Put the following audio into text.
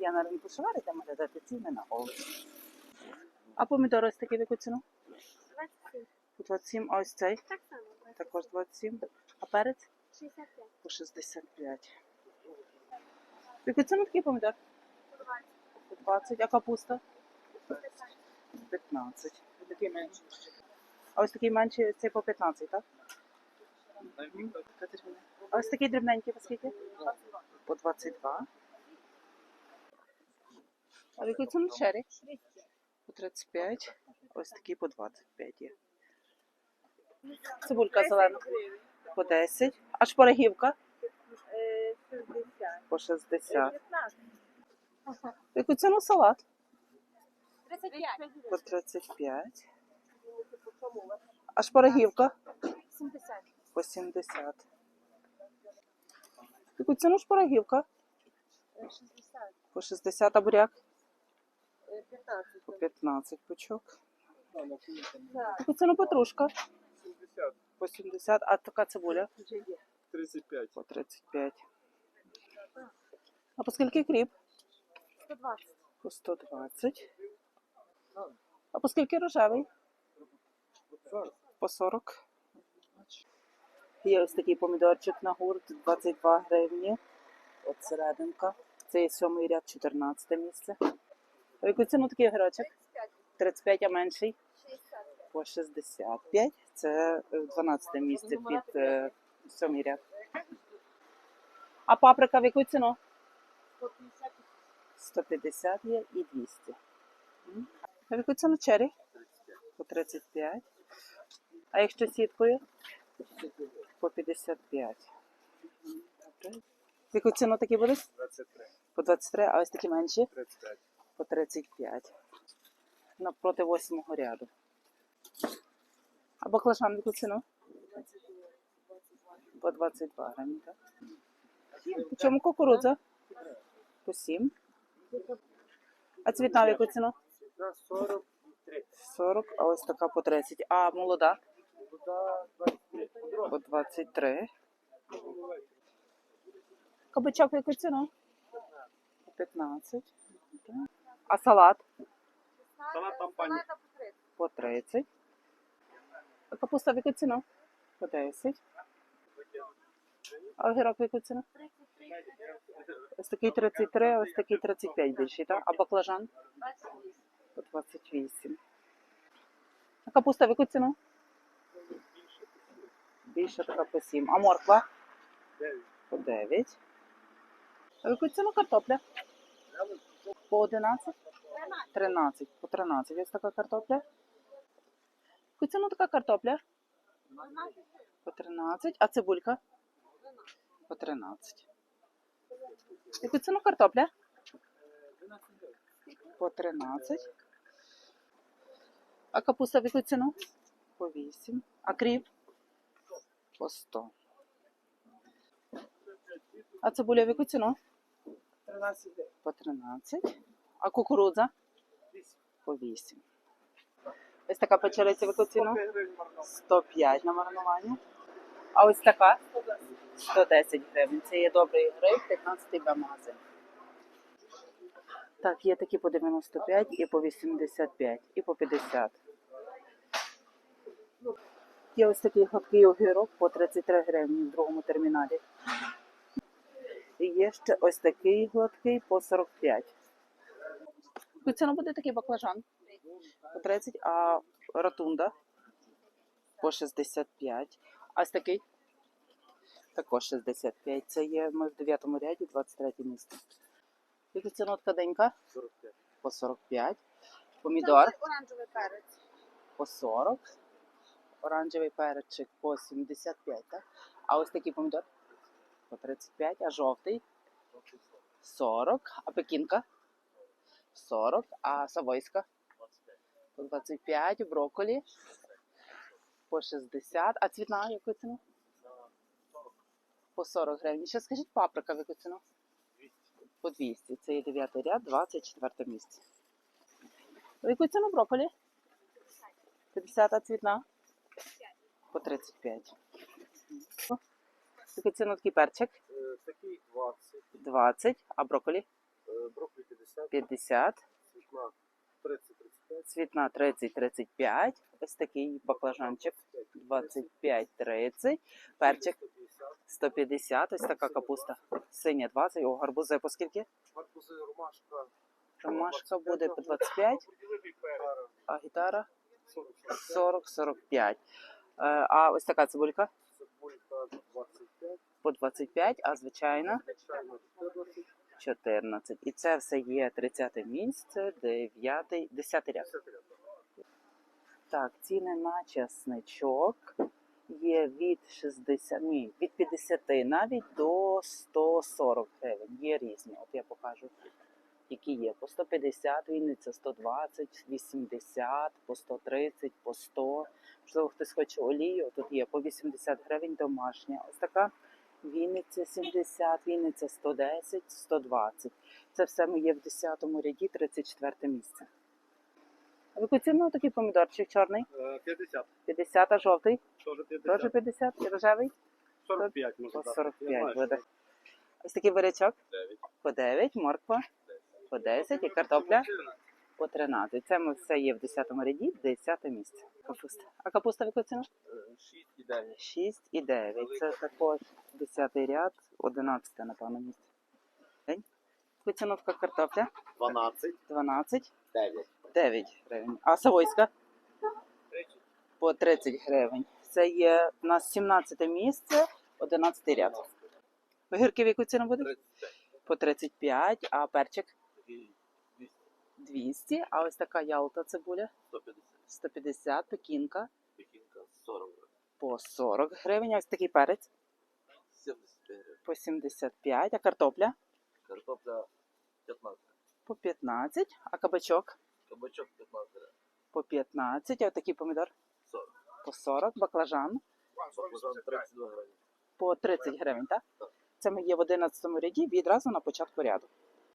Я на ринку Шевари, там глядати ціни на овочі. А помідори ось такі в яку ціну? 27. 27, а ось цей Так само. також 27. А перець 65. по 65. В яку ціну такий помідор? 20. По 20, а капуста? 15. Такий менший. А ось такий менший, цей по 15, так? А ось такий дрібненький, по скільки? По 22. А в яку ціну черрі? По 35. Ось такі по 25 є. Цибулька зелена. По 10. А шпарагівка? 60. По 60. 19. В яку ціну салат? 35. По 35. А шпарагівка? 70. По 70. В яку ціну шпарагівка? Е, 60. По 60, а буряк? 15. По 15 пучок. Яку ціну петрушка? 60, По 70, а така цибуля? 35. По 35. А по скільки кріп? 120. По 120. А по скільки рожевий? По 40. Є ось такий помідорчик на гурт, 22 гривні. От серединка. Це є сьомий ряд, 14 місце. В яку ціну такий огірочок? 35, а менший? 60. По 65. Це е, 12 місце під е, сьомий ряд. А паприка в яку ціну? 150 є і 200. М. А в яку ціну чері? По 35. А якщо сіткою? По 55. М, добре. В яку ціну такі будуть? 23, По 23, а ось такі менші? 35. По 35. Навпроти восьмого ряду. А баклажан яку ціну? По 22 гривні, так? По чому кукурудза? По 7. А цвітна в яку ціну? На 43. 40, а ось така по 30. А молода? Куда 23. По 23. Кабачок в яку ціну? По 15. А салат? Салат там пані. По 30. А капуста в яку ціну? По 10. А огірок в яку ціну? Ось такий 33, ось такий 35 більший, так? А баклажан? По 28. А капуста в яку ціну? Більше така по 7. А морква? 9. По 9. А в яку ціну картопля? По 11? 13. По 13. Ось така картопля. Яку ціну така картопля? По 13. А цибулька? По 13. Яку ціну картопля? По 13. А капуста в яку ціну? По 8. А кріп? По 100. А цибуля в яку ціну? 13. По 13. А кукурудза? По 8. Ось така печериця в яку ціну? 105 на маринування. А ось така? 110 гривень. Це є добрий гриб, 15 Б магазин. Так, є такі по 95 і по 85, і по 50. Є ось такий гладкий огірок по 33 гривні в другому терміналі. І є ще ось такий гладкий по 45. Яку ціну буде такий баклажан? По 30, а ротунда по 65. А ось такий? Також 65. Це є ми в 9 ряді, 23 місце. Яку ціну денька? 45. По 45. Помідор Оранжевий перець. по 40. Оранжевий перчик по 75, так? А ось такий помідор по 35, а жовтий 40, а пекінка 40, а савойська по 25, брокколі по 60, а цвітна яку ціну? По 40 гривень. Ще скажіть паприка в яку ціну? По 200. Це є 9 ряд, 24 місце. В яку ціну брокколі? 50, а цвітна? По 35. Яку ціну такий перчик? Е, Такий 20. 20, а брокколі? е, Брокколі 50, Цвітна 30, 35. цвітна 30-35, ось такий баклажанчик 25-30, перчик 150, ось така капуста синя 20, о, гарбузи по скільки? Маркузи, ромашка. Ромашка буде по 25, а гітара 40-45. Е, А ось така цибулька Цибулька 25. По 25, а Звичайно 14. 14. І це все є 30 місце, 9, 10 ряд. Так, ціни на часничок є від 60, ні, від 50 навіть до 140 гривень. Є різні. От я покажу, які є. По 150, Вінниця 120, 80, по 130, по 100. Можливо, хтось хоче олію, тут є по 80 гривень домашня. Ось така Вінниця 70, Вінниця 110, 120. Це все ми є в 10 ряді, 34 місце. А в яку такий помідорчик чорний? Е, 50. 50, а жовтий? Теж 50. Теж 50, і рожевий? 45 можна По 45 буде. Ось такий бурячок 9. по 9, морква по 10 і картопля по 13. Це ми все є в 10 ряді, 10 місце. Капуста. А капуста в яку ціну? 6 і 9. 6 і 9. Це також 10 ряд, 11, напевно, місце. Ціну картопля? 12. 12, 9. 9 гривень. А савойська? По 30 гривень. Це є у нас 17 місце, 11 ряд. Огірки в яку ціну буде? 35. По 35, а перчик І 200, а ось така ялта цибуля 150. 150, пекінка Пекінка 40 гривень. по 40 гривень, а ось такий перець 75 гривень. по 75, а картопля Картопля 15 по 15, а кабачок Кабачок 15 гривень. по 15, а такий помідор 40. по 40, баклажан Баклажан 32 гривень. по 30 гривень, так? Так. Це ми є в 11 ряді відразу на початку ряду.